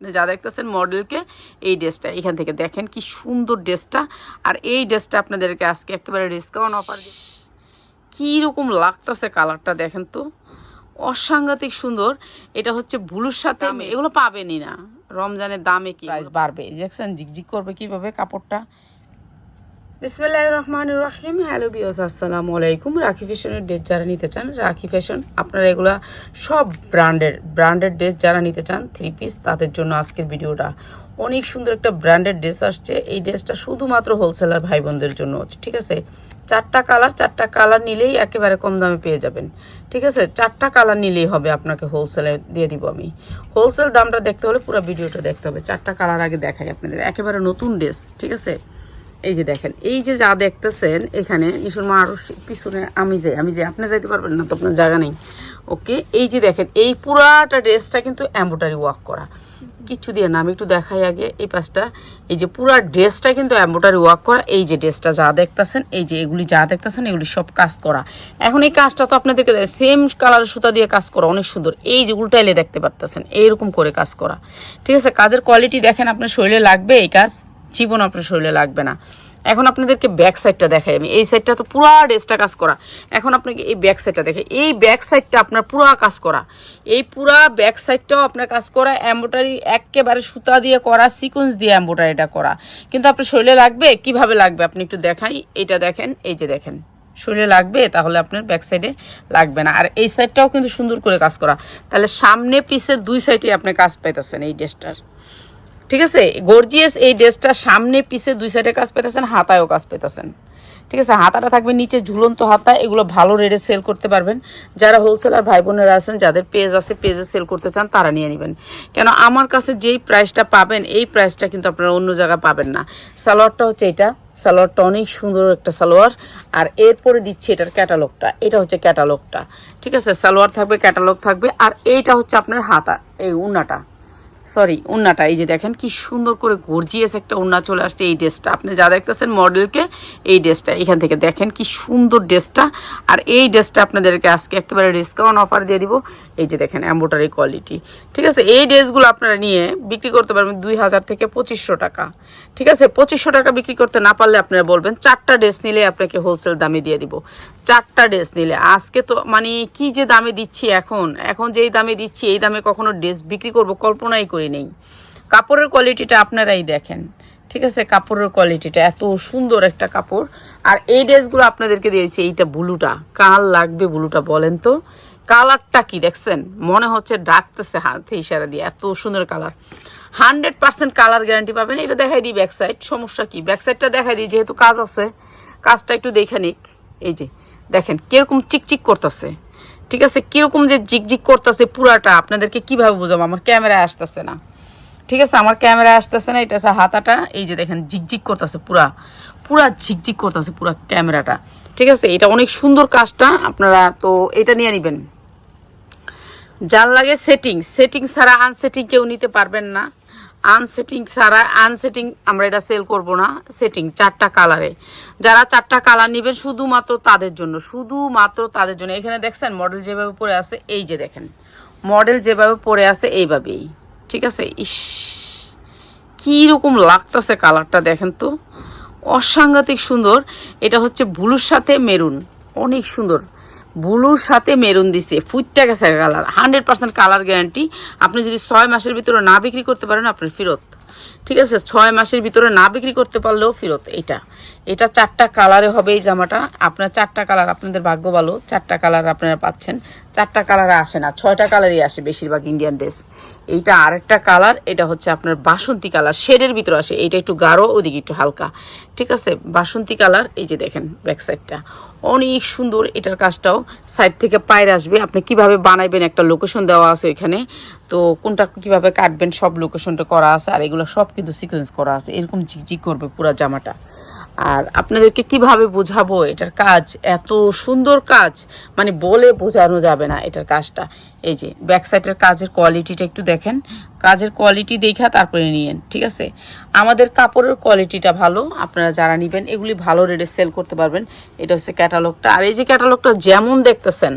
যা দেখতেছেন মডেলকে এই ড্রেসটা এখান থেকে দেখেন কি সুন্দর ড্রেসটা আর এই ড্রেসটা আপনাদেরকে আজকে একেবারে ডিসকাউন্ট অফার কীরকম লাগতেছে কালারটা দেখেন তো। অসাংঘাতিক সুন্দর। এটা হচ্ছে ভুলুর সাথে এগুলো পাবেনই না। রমজানের দামে কি বাড়বে। দেখছেন ঝিকঝিক করবে কীভাবে কাপড়টা? বিসমিল্লাহ রহমান রাহিম। হ্যালো বিয়স আসসালামু আলাইকুম। রাখি ফ্যাশনের ড্রেস যারা নিতে চান, রাখি ফ্যাশন আপনারা এগুলা সব ব্র্যান্ডের ব্র্যান্ডেড ড্রেস যারা নিতে চান থ্রি পিস তাদের জন্য আজকের ভিডিওটা। অনেক সুন্দর একটা ব্র্যান্ডেড ড্রেস আসছে। এই ড্রেসটা শুধুমাত্র হোলসেলার ভাই বোনদের জন্য, ঠিক আছে? চারটা কালার চারটা কালার নিলেই একেবারে কম দামে পেয়ে যাবেন, ঠিক আছে? চারটা কালার নিলেই হবে আপনাকে হোলসেলে দিয়ে দিব আমি। হোলসেল দামটা দেখতে হলে পুরো ভিডিওটা দেখতে হবে। চারটা কালার আগে দেখাই আপনাদের। একেবারে নতুন ড্রেস ঠিক আছে? এই যে দেখেন, এই যে যা দেখতেছেন, এখানে নিশুর মা পিছনে আমি যাই আমি যাই আপনি যাইতে পারবেন না তো আপনার জায়গা নেই। ওকে, এই যে দেখেন, এই পুরাটা ড্রেসটা কিন্তু এম্ব্রয়ডারি ওয়ার্ক করা। কিচ্ছু দিয়ে না, আমি একটু দেখাই আগে, এই পাশটা। এই যে পুরো ড্রেসটা কিন্তু এম্ব্রয়ডারি ওয়ার্ক করা, এই যে ড্রেসটা যা দেখতেছেন, এই যে এগুলি যা দেখতেছেন, এগুলি সব কাজ করা। এখন এই কাজটা তো আপনাদেরকে সেম কালার সুতা দিয়ে কাজ করা, অনেক সুন্দর। এই যে উল্টাইলে দেখতে পারতেছেন, এইরকম করে কাজ করা। ঠিক আছে, কাজের কোয়ালিটি দেখেন, আপনার শরীরে লাগবে এই কাজ। জীবন আপনার শরীরে লাগবে না। এখন আপনাদেরকে ব্যাক সাইডটা দেখাই আমি। এই সাইডটা তো পুরো ড্রেসটা কাজ করা। এখন আপনাকে এই ব্যাক সাইডটা দেখে এই ব্যাক সাইডটা আপনার পুরো কাজ করা। এই পুরা ব্যাক সাইডটাও আপনার কাজ করা। এম্ব্রয়ডারি একেবারে সুতা দিয়ে করা সিকোয়েন্স দিয়ে এম্ব্রয়ডারিটা করা। কিন্তু আপনার শরীরে লাগবে? কীভাবে লাগবে? আপনি একটু দেখাই। এটা দেখেন, এই যে দেখেন। শরীরে লাগবে? তাহলে আপনার ব্যাক সাইডে লাগবে না। আর এই সাইডটাও কিন্তু সুন্দর করে কাজ করা। তাহলে সামনে, পিছে দুই সাইডে আপনি কাজ পাইতেছেন এই ড্রেসটার ঠিক আছে? গর্জিয়াস এই ড্রেসটা সামনে পিছে দুই সাইডে কাজ পেতেছেন, হাতায়ও কাজ পেতেছেন। ঠিক আছে? হাতাটা থাকবে নিচে ঝুলন্ত হাতা, এগুলো ভালো রেটে সেল করতে পারবেন। যারা হোলসেলার ভাই বোনেরা আছেন, যাদের পেজ আছে পেজে সেল করতে চান, তারা নিয়ে নেবেন। কেন আমার কাছে যেই প্রাইসটা পাবেন, এই প্রাইসটা কিন্তু আপনারা অন্য জায়গায় পাবেন না। সালোয়ারটা হচ্ছে এটা। সালোয়ারটা অনেক সুন্দর একটা সালোয়ার। আর এরপরে দিচ্ছি এটার ক্যাটালগটা এটা হচ্ছে ক্যাটালগটা ঠিক আছে? সালোয়ার থাকবে ক্যাটালগ থাকবে। আর এইটা হচ্ছে আপনার হাতা, এই উন্নাটা। সরি উন্নাটা, এই যে দেখেন, কি সুন্দর করে গর্জিয়াস একটা উন্না চলে আসছে এই ড্রেসটা। আপনি যা দেখতেছেন মডেলকে, এই ড্রেসটা, এখান থেকে দেখেন কি সুন্দর ড্রেসটা। আর এই ড্রেসটা আপনাদেরকে আজকে একেবারে ডিসকাউন্ট অফার দিয়ে দিব। এই যে দেখেন এম্বোটারি কোয়ালিটি ঠিক আছে? এই ড্রেসগুলো আপনারা নিয়ে বিক্রি করতে পারবেন দুই হাজার থেকে পঁচিশশো টাকা, ঠিক আছে? পঁচিশশো টাকা বিক্রি করতে না পারলে আপনারা বলবেন, চারটা ড্রেস নিলে আপনাকে হোলসেল দামে দিয়ে দিব। চারটা ড্রেস নিলে, আজকে তো মানে কি যে দামে দিচ্ছি এখন? এখন যেই দামে দিচ্ছি, এই দামে কখনো ড্রেস বিক্রি করব কল্পনাই করি নেই। কাপড়ের কোয়ালিটিটা আপনারাই দেখেন, ঠিক আছে? কাপড়ের কোয়ালিটিটা এত সুন্দর একটা কাপড়। আর এই ড্রেসগুলো আপনাদেরকে দিয়েছি, এইটা ব্লুটা। কাল লাগবে ব্লুটা বলেন তো? কালারটা কি দেখছেন? মনে হচ্ছে ডাকতেছে হাতে ইশারা দিয়ে, এত সুন্দর colour. Hundred percent colour guarantee পাবেন, এটা দেখাই দিই ব্যাক সাইড সমস্যা কি? ব্যাক সাইডটা দেখাই দিই, যেহেতু কাজ আছে, কাজটা একটু দেখে নিক। এই যে, দেখেন কীরকম চিকচিক করতেছে। ঠিক আছে, কীরকম যে জিকজিক করতেছে পুরাটা, আপনাদেরকে কীভাবে বোঝাবো? আমার ক্যামেরায় আসতেছে না। ঠিক আছে, আমার ক্যামেরায় আসতেছে না, এটা হাতাটা। এই যে দেখেন ঝিকঝিক করতেছে পুরা পুরা ঝিকঝিক করতেছে পুরা ক্যামেরাটা। ঠিক আছে, এটা অনেক সুন্দর কাজটা, আপনারা তো এটা নিয়ে নেবেন। যার লাগে সেটিং সেটিং ছাড়া আনসেটিং কেউ নিতে পারবেন না। আনসেটিং ছাড়া আনসেটিং আমরা এটা সেল করব না। সেটিং চারটা কালারে যারা চারটা কালার নেবেন শুধুমাত্র তাদের জন্য, শুধুমাত্র তাদের জন্য। এখানে দেখছেন মডেল যেভাবে পরে আছে, এই যে দেখেন। মডেল যেভাবে পরে আছে, এইভাবেই। ঠিক আছে? ইস কীরকম লাগতেছে কালারটা দেখেন তো। অসাংঘাতিক সুন্দর। এটা হচ্ছে ব্লুর সাথে মেরুন। অনেক সুন্দর। ব্লুর সাথে মেরুন দিছে ফুটটা গেছে colour. Hundred percent colour guarantee. আপনি যদি ছয় মাসের ভিতরে না বিক্রি করতে পারেন, আপনার ফেরত। ঠিক আছে, ছয় মাসের ভিতরে না বিক্রি করতে পারলেও ফেরত এটা এটা চারটা কালারে হবে এই জামাটা। আপনার চারটা কালার আপনাদের ভাগ্য ভালো, চারটা কালার আপনারা পাচ্ছেন। চারটা কালারে আসে না, ছয়টা কালারই আসে বেশিরভাগ ইন্ডিয়ান ড্রেস এইটা আরেকটা কালার, এটা হচ্ছে আপনার বাসন্তী কালার, শেডের ভিতরে আসে, এইটা একটু গাঢ়, ওদিকে একটু হালকা। ঠিক আছে, বাসন্তী কালার, এই যে দেখেন ব্যাক সাইডটা অনেক সুন্দর, এটার কাজটাও সাইড থেকে পায়ের আসবে। আপনি কীভাবে বানাইবেন একটা লোকেশন দেওয়া আছে এখানে। তো কোনটা কীভাবে কাটবেন, সব লোকেশনটা করা আছে, আর এগুলো সব কিন্তু সিকোয়েন্স করা আছে। এরকম ঝিকঝিক করবে পুরো জামাটা। আর আপনাদেরকে কীভাবে বোঝাবো এটার কাজ? এত সুন্দর কাজ। মানে বলে বোঝানো যাবে না এটার কাজটা। এই যে ব্যাক সাইডের কাজের কোয়ালিটিটা একটু দেখেন। কাজের কোয়ালিটি দেখা, তারপরে নিয়েন, ঠিক আছে? আমাদের কাপড়ের কোয়ালিটিটা ভালো। আপনারা যারা নেবেন, এগুলি ভালো রেটে সেল করতে পারবেন। এটা হচ্ছে ক্যাটালগটা আর এই যে ক্যাটালগটা যেমন দেখতেছেন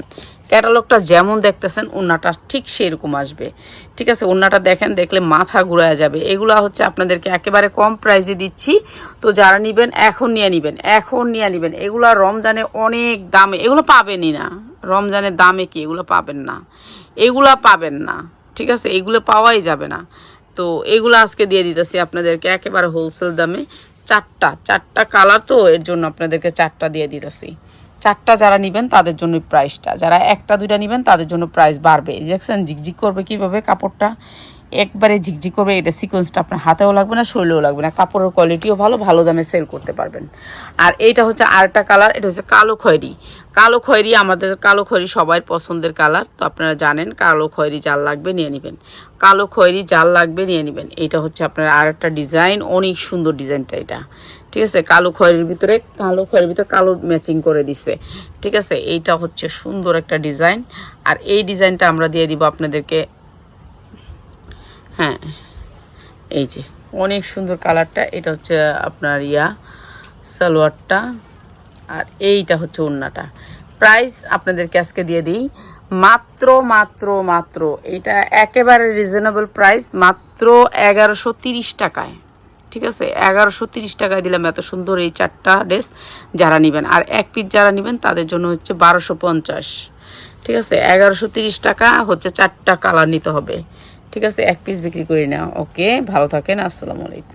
ক্যাটালগটা যেমন দেখতেছেন ওন্নাটা ঠিক সেরকম আসবে। ঠিক আছে ওন্নাটা দেখেন, দেখলে মাথা ঘুরায় যাবে। এগুলো হচ্ছে আপনাদেরকে একেবারে কম প্রাইসে দিচ্ছি। তো যারা নেবেন, এখন নিয়ে নেবেন, এখন নিয়ে নেবেন। এগুলা রমজানে অনেক দামে, এগুলো পাবেনই না। রমজানের দামে কি? এগুলো পাবেন না। এগুলা পাবেন না। ঠিক আছে, এগুলো পাওয়াই যাবে না। তো এগুলো আজকে দিয়ে দিতেছি আপনাদেরকে একেবারে হোলসেল দামে। চারটা চারটা কালার তো, এর জন্য আপনাদেরকে চারটা দিয়ে দিতেছি। চারটা যারা নেবেন তাদের জন্য প্রাইসটা যারা একটা, দুইটা নেবেন তাদের জন্য প্রাইস বাড়বে। দেখছেন, ঝিকঝিক করবে কীভাবে কাপড়টা? একবারে ঝিকঝিক করবে, এটা সিকোয়েন্সটা আপনার হাতেও লাগবে না, শরীরেও লাগবে না। কাপড়ের কোয়ালিটিও ভালো ভালো দামে সেল করতে পারবেন। আর এইটা হচ্ছে আরেকটা কালার এটা হচ্ছে কালো খয়েরি। কালো খয়েরি আমাদের, কালো খয়েরি সবাই পছন্দের কালার তো আপনারা জানেন, কালো খয়েরি জাল লাগবে নিয়ে নেবেন। কালো খয়েরি জাল লাগবে নিয়ে নেবেন। এইটা হচ্ছে আপনার আর একটা ডিজাইন অনেক সুন্দর ডিজাইনটা এটা। ঠিক আছে? কালো খয়ের ভিতরে, কালো খয়ের ভিতরে কালো ম্যাচিং করে দিছে। ঠিক আছে? এইটা হচ্ছে সুন্দর একটা ডিজাইন আর এই ডিজাইনটা আমরা দিয়ে দিব আপনাদেরকে। হ্যাঁ এই যে, অনেক সুন্দর কালারটা। এটা হচ্ছে আপনার ইয়া, সালোয়ারটা। আর এইটা হচ্ছে ওড়নাটা। প্রাইস আপনাদেরকে আজকে দিয়ে দিই। মাত্র মাত্র মাত্র এটা একেবারে রিজনেবল প্রাইস মাত্র এগারোশো তিরিশ টাকায়। ঠিক আছে, এগারোশো তিরিশ টাকায় দিলাম এত সুন্দর এই চারটা ড্রেস যারা নেবেন। আর এক পিস যারা নেবেন, তাদের জন্য হচ্ছে বারোশো পঞ্চাশ। ঠিক আছে, এগারোশো তিরিশ টাকা হচ্ছে চারটা কালার নিতে হবে। ঠিক আছে, এক পিস বিক্রি করি না ওকে, ভালো থাকেন, আসসালামু আলাইকুম।